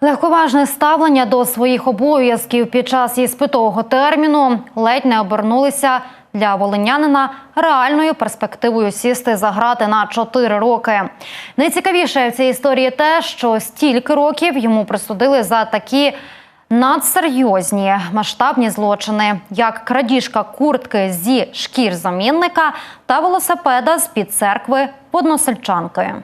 Легковажне ставлення до своїх обов'язків під час іспитового терміну ледь не обернулися для волинянина реальною перспективою сісти за грати на 4 роки. Найцікавіше в цій історії те, що стільки років йому присудили за такі надсерйозні масштабні злочини, як крадіжка куртки зі шкір замінника та велосипеда з під церкви односельчанки.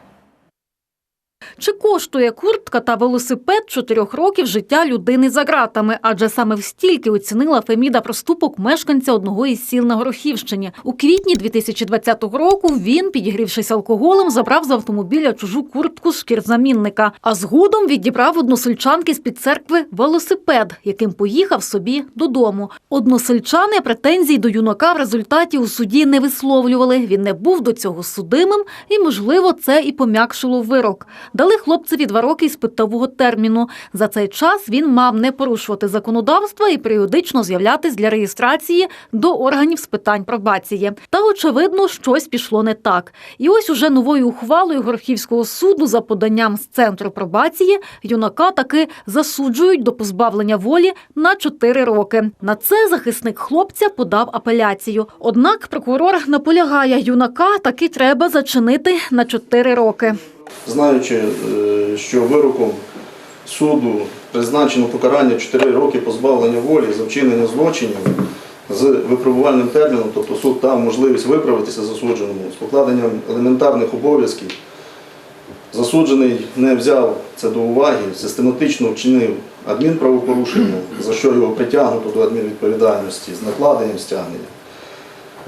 Чи коштує куртка та велосипед чотирьох років життя людини за ґратами? Адже саме в стільки оцінила Феміда проступок мешканця одного із сіл на Горохівщині. У квітні 2020 року він, підігрівшись алкоголем, забрав з автомобіля чужу куртку з шкірзамінника, а згодом відібрав односельчанки з під церкви велосипед, яким поїхав собі додому. Односельчани претензій до юнака в результаті у суді не висловлювали. Він не був до цього судимим, і можливо це і пом'якшило вирок. Дали хлопцеві два роки іспитового терміну. За цей час він мав не порушувати законодавства і періодично з'являтись для реєстрації до органів з питань пробації. Та очевидно, щось пішло не так. І ось уже новою ухвалою Горохівського суду за поданням з центру пробації юнака таки засуджують до позбавлення волі на 4 роки. На це захисник хлопця подав апеляцію. Однак прокурор наполягає, юнака таки треба зачинити на 4 роки. Знаючи, е, що вироком суду призначено покарання 4 роки позбавлення волі за вчинення злочинів з випробувальним терміном, тобто суд дав можливість виправитися засудженому з покладенням елементарних обов'язків. Засуджений не взяв це до уваги, систематично вчинив адмінправопорушення, за що його притягнуто до адмінвідповідальності з накладенням стягнення.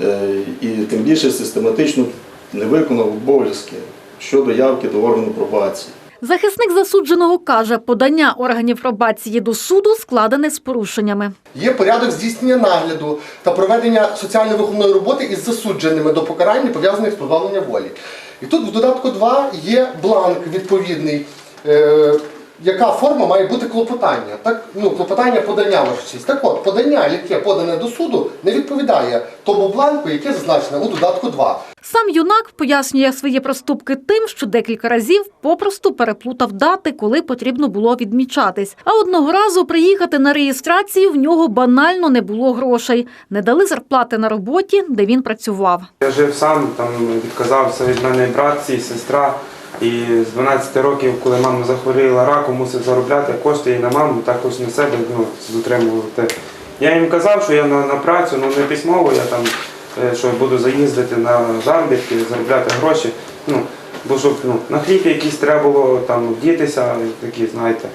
Е, І тим більше систематично не виконав обов'язки щодо явки до органу пробації. Захисник засудженого каже, подання органів пробації до суду складене з порушеннями. Є порядок здійснення нагляду та проведення соціально-виховної роботи із засудженими до покарання, пов'язаних з позбавленням волі. І тут в додатку 2 є бланк відповідний, е, яка форма має бути клопотання. Так, ну, клопотання подання ваша честь. Так от, подання, яке подане до суду, не відповідає тому бланку, яке зазначено у додатку 2. Сам юнак пояснює свої проступки тим, що декілька разів попросту переплутав дати, коли потрібно було відмічатись. А одного разу приїхати на реєстрацію в нього банально не було грошей. Не дали зарплати на роботі, де він працював. Я жив сам, там відказався від мене брат і сестра. І з 12 років, коли мама захворіла раком, мусив заробляти кошти і на маму, також на себе ну, дотримувати. Я їм казав, що я на, на працю, ну не письмово, я там е, що буду заїздити на заробітки, заробляти гроші. Ну, бо щоб ну, на хліб якийсь треба було там вдітися, такі, знаєте,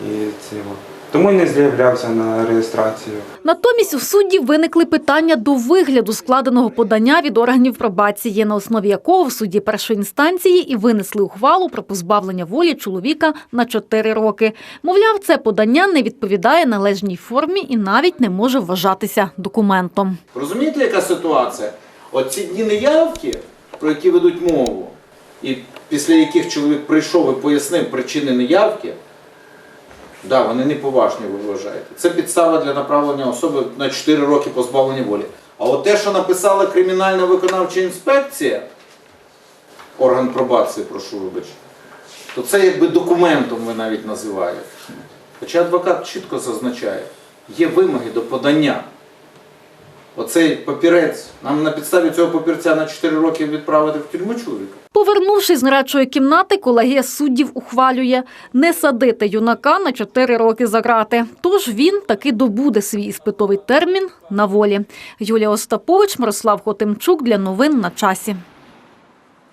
і цього. Тому й не з'являвся на реєстрацію. Натомість у суді виникли питання до вигляду складеного подання від органів пробації, на основі якого в суді першої інстанції і винесли ухвалу про позбавлення волі чоловіка на 4 роки. Мовляв, це подання не відповідає належній формі і навіть не може вважатися документом. Розумієте, яка ситуація? Оці дні неявки, про які ведуть мову, і після яких чоловік прийшов і пояснив причини неявки, да, вони неповажні, ви вважаєте. Це підстава для направлення особи на 4 роки позбавлення волі. А от те, що написала кримінальна виконавча інспекція, орган пробації, прошу вибачити, то це якби документом ви навіть називаєте. Хоча адвокат чітко зазначає, є вимоги до подання. Оцей папірець, нам на підставі цього папірця на 4 роки відправити в тюрму чоловіка. Повернувшись з нарадчої кімнати, колегія суддів ухвалює не садити юнака на 4 роки за грати. Тож він таки добуде свій іспитовий термін на волі. Юлія Остапович, Мирослав Хотимчук для новин на часі.